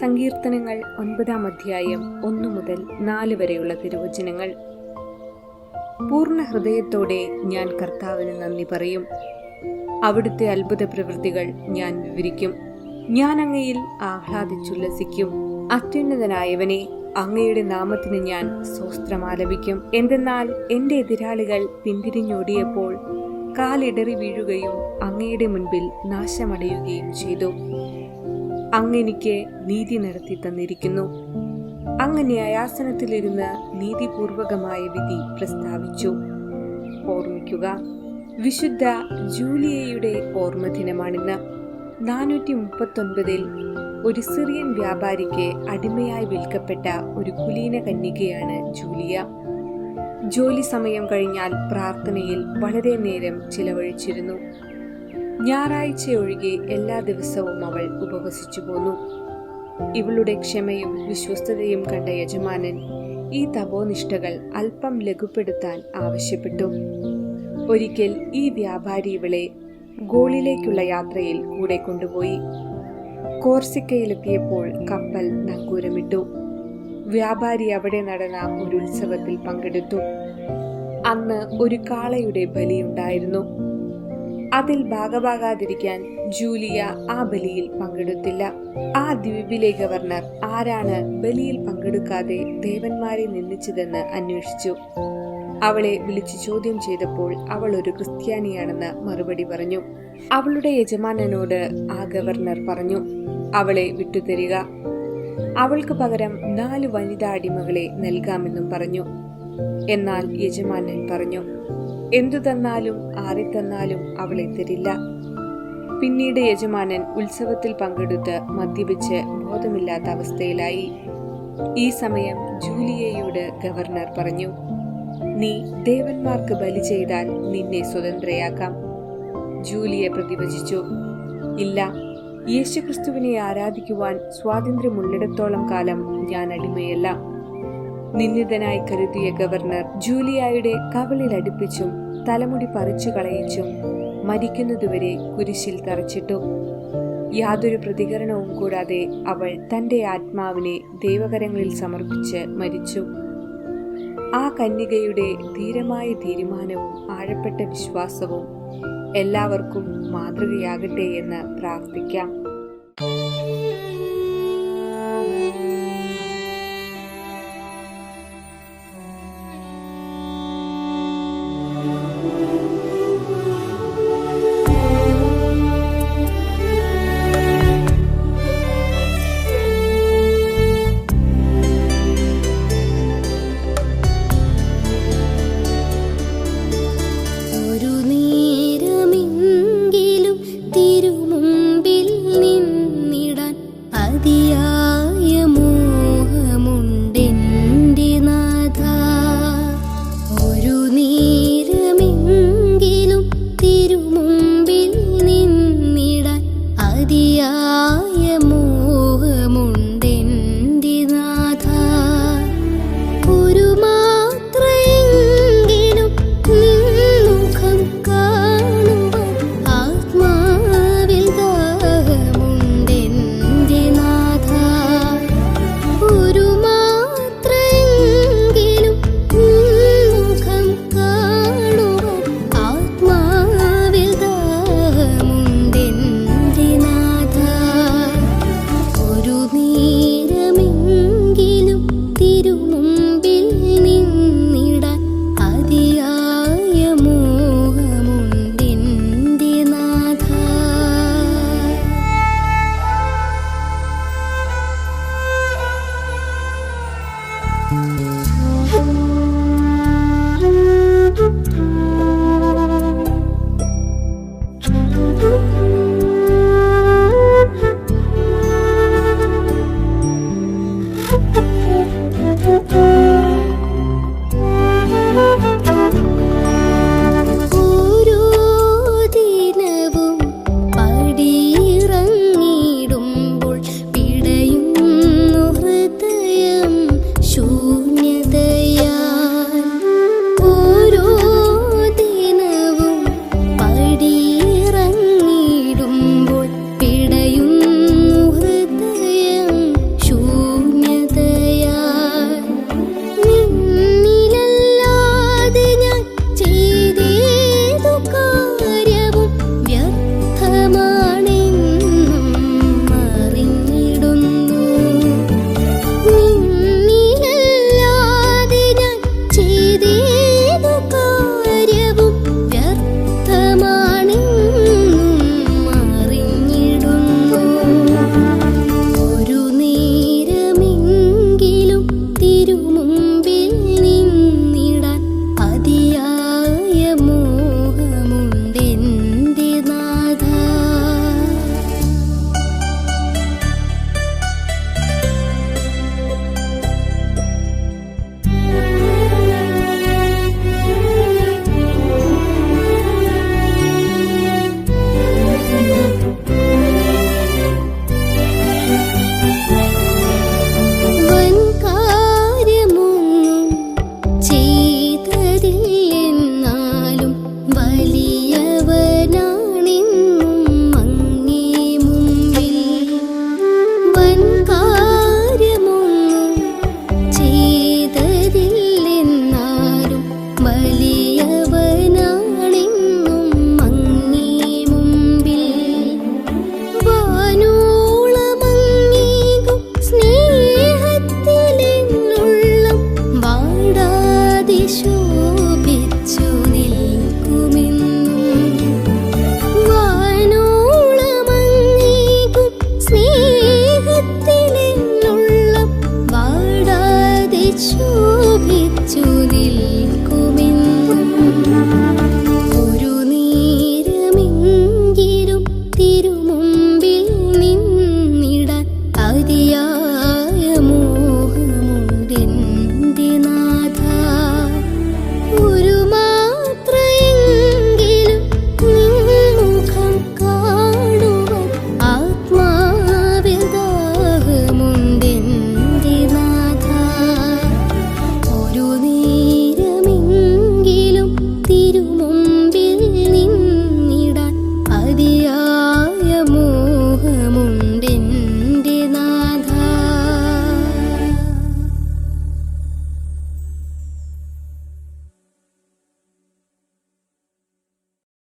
സങ്കീർത്തനങ്ങൾ ഒൻപതാം അധ്യായം ഒന്നു മുതൽ നാല് വരെയുള്ള തിരുവചനങ്ങൾ. പൂർണ ഹൃദയത്തോടെ ഞാൻ കർത്താവിന് നന്ദി പറയും. അവിടുത്തെ അത്ഭുത പ്രവൃത്തികൾ ഞാൻ വിവരിക്കും. ഞാൻ അങ്ങയിൽ ആഹ്ലാദിച്ചുല്ലസിക്കും അത്യുന്നതനായവനെ അങ്ങയുടെ നാമത്തിന് ഞാൻ സ്വസ്ത്രമാലപിക്കും. എന്തെന്നാൽ എന്റെ എതിരാളികൾ പിന്തിരിഞ്ഞോടിയപ്പോൾ കാലിടറി വീഴുകയും അങ്ങയുടെ മുൻപിൽ നാശമടയുകയും ചെയ്തു. അങ്ങെനിക്ക് നീതി നടത്തി തന്നിരിക്കുന്നു. അങ്ങനെ ആയാസനത്തിലിരുന്ന് നീതിപൂർവകമായ വിധി പ്രസ്താവിച്ചു. ഓർമ്മിക്കുക വിശുദ്ധ ജൂലിയയുടെ ഓർമ്മ ദിനമാണിന്ന് നാനൂറ്റി മുപ്പത്തൊൻപതിൽ ഒരു സിറിയൻ വ്യാപാരിക്ക് അടിമയായി വിൽക്കപ്പെട്ട ഒരു കുലീന കന്യകയാണ് ജൂലിയ. ജോലി സമയം കഴിഞ്ഞാൽ പ്രാർത്ഥനയിൽ വളരെ നേരം ചിലവഴിച്ചിരുന്നു. ഞായറാഴ്ച ഒഴികെ എല്ലാ ദിവസവും അവൾ ഉപവസിച്ചു പോന്നു. ഇവളുടെ ക്ഷമയും വിശ്വസ്തതയും കണ്ട യജമാനൻ ഈ തപോനിഷ്ഠകൾ അല്പം ലഘുപ്പെടുത്താൻ ആവശ്യപ്പെട്ടു. ഒരിക്കൽ ഈ വ്യാപാരി ഇവളെ ഗോളിലേക്കുള്ള യാത്രയിൽ കൂടെ കൊണ്ടുപോയി. കോർസിക്കയിലെത്തിയപ്പോൾ കപ്പൽ നങ്കൂരമിട്ടു. വ്യാപാരി അവിടെ നടന്ന ഒരു ഉത്സവത്തിൽ പങ്കെടുത്തു. അന്ന് ഒരു കാളയുടെ ബലിയുണ്ടായിരുന്നു. അതിൽ ഭാഗമാകാതിരിക്കാൻ ജൂലിയ ആ ബലിയിൽ പങ്കെടുത്തില്ല. ആ ദ്വീപിലെ ഗവർണർ ആരാണ് ബലിയിൽ പങ്കെടുക്കാതെ ദേവന്മാരെ നിന്ദിച്ചതെന്ന് അന്വേഷിച്ചു. അവളെ വിളിച്ചു ചോദ്യം ചെയ്തപ്പോൾ അവൾ ഒരു ക്രിസ്ത്യാനിയാണെന്ന് മറുപടി പറഞ്ഞു. അവളുടെ യജമാനനോട് ആ ഗവർണർ പറഞ്ഞു അവളെ വിട്ടുതരിക. അവൾക്ക് പകരം നാല് വനിതാ അടിമകളെ നൽകാമെന്നും പറഞ്ഞു. എന്നാൽ യജമാനൻ പറഞ്ഞു എന്തു തന്നാലും ആറിത്തന്നാലും തന്നാലും അവളെ തരില്ല പിന്നീട് യജമാനൻ ഉത്സവത്തിൽ പങ്കെടുത്ത് മദ്യപിച്ച് ബോധമില്ലാത്ത അവസ്ഥയിലായി. ഈ സമയം ജൂലിയയോട് ഗവർണർ പറഞ്ഞു നീ ദേവന്മാർക്ക് ബലി ചെയ്താൽ നിന്നെ സ്വതന്ത്രയാക്കാം. ജൂലിയെ പ്രതിവചിച്ചു ഇല്ല യേശുക്രിസ്തുവിനെ ആരാധിക്കുവാൻ സ്വാതന്ത്ര്യം ഉള്ളിടത്തോളം കാലം ഞാൻ അടിമയല്ല. നിന്ദിതനായി കരുതിയ ഗവർണർ ജൂലിയായുടെ കവളിൽ അടുപ്പിച്ചും തലമുടി പറിച്ചു കളയിച്ചും മരിക്കുന്നതുവരെ കുരിശിൽ തറച്ചിട്ടു യാതൊരു പ്രതികരണവും കൂടാതെ അവൾ തന്റെ ആത്മാവിനെ ദൈവകരങ്ങളിൽ സമർപ്പിച്ച് മരിച്ചു. ആ കന്യകയുടെ ധീരമായ തീരുമാനവും ആഴപ്പെട്ട വിശ്വാസവും എല്ലാവർക്കും മാതൃകയാകട്ടെ എന്ന് പ്രാർത്ഥിക്കാം. ഒരു Música